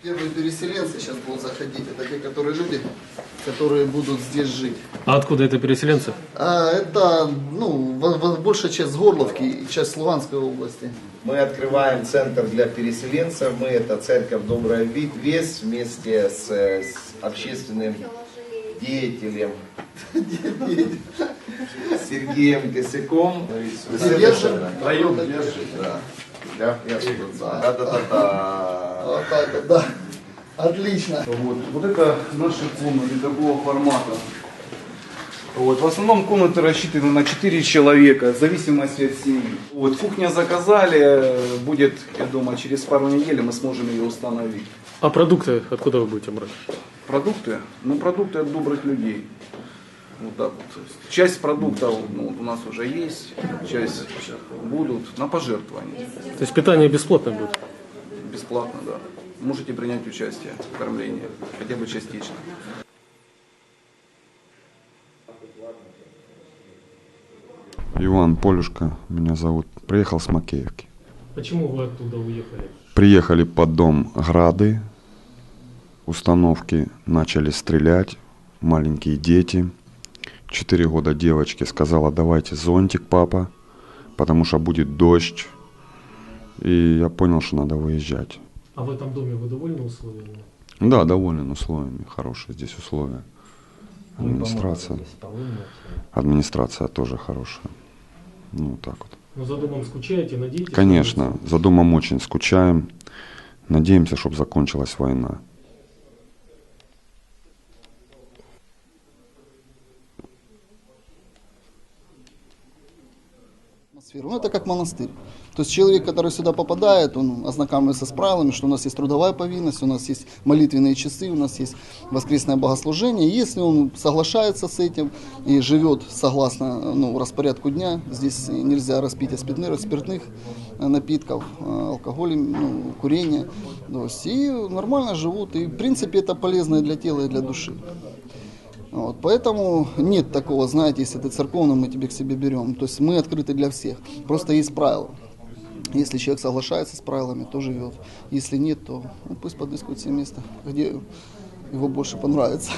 Первые переселенцы сейчас будут заходить. Это те, которые люди, которые будут здесь жить. А откуда это переселенцы? А, это ну, большая часть Горловки и часть Луганской области. Мы открываем центр для переселенцев. Мы это церковь Добрая Весть вместе с, с общественным деятелем. Сергеем Косяком. Держим. Втроем держим, да. Да, я да. Да-да-да-да. Вот так вот, да. Отлично. Вот, вот это наши комнаты такого формата. Вот, в основном комнаты рассчитаны на 4 человека, в зависимости от семьи. Вот, кухня заказали, будет, я думаю, через пару недель мы сможем ее установить. А продукты откуда вы будете брать? Продукты? Ну, продукты от добрых людей. Вот так вот. То есть Часть продуктов ну, у нас уже есть, часть будут на пожертвования. То есть питание бесплатное будет? Бесплатно, да. Можете принять участие в кормлении, хотя бы частично. Иван Полюшка меня зовут. Приехал с Макеевки. Почему вы оттуда уехали? Приехали под дом Грады. Установки начали стрелять. Маленькие дети. Четыре года девочке сказала, давайте зонтик, папа, потому что будет дождь. И я понял, что надо выезжать. А в этом доме вы довольны условиями? Да, доволен условиями. Хорошие здесь условия. Администрация. Администрация тоже хорошая. Ну, так вот. Ну за домом скучаете, надеетесь? Конечно, за домом очень скучаем. Надеемся, чтобы закончилась война. Атмосферу. Ну, это как монастырь. То есть человек, который сюда попадает, он ознакомится с правилами, что у нас есть трудовая повинность, у нас есть молитвенные часы, у нас есть воскресное богослужение. Если он соглашается с этим и живет согласно ну, распорядку дня, здесь нельзя распитие спиртных, спиртных э, напитков, э, алкоголя, ну, курения. То есть, и нормально живут. И в принципе это полезно и для тела, и для души. Вот, поэтому нет такого, знаете, если ты церковный, мы тебе к себе берем. То есть мы открыты для всех. Просто есть правила. Если человек соглашается с правилами, то живет. Если нет, то ну, пусть подыскивает себе место, где его больше понравится.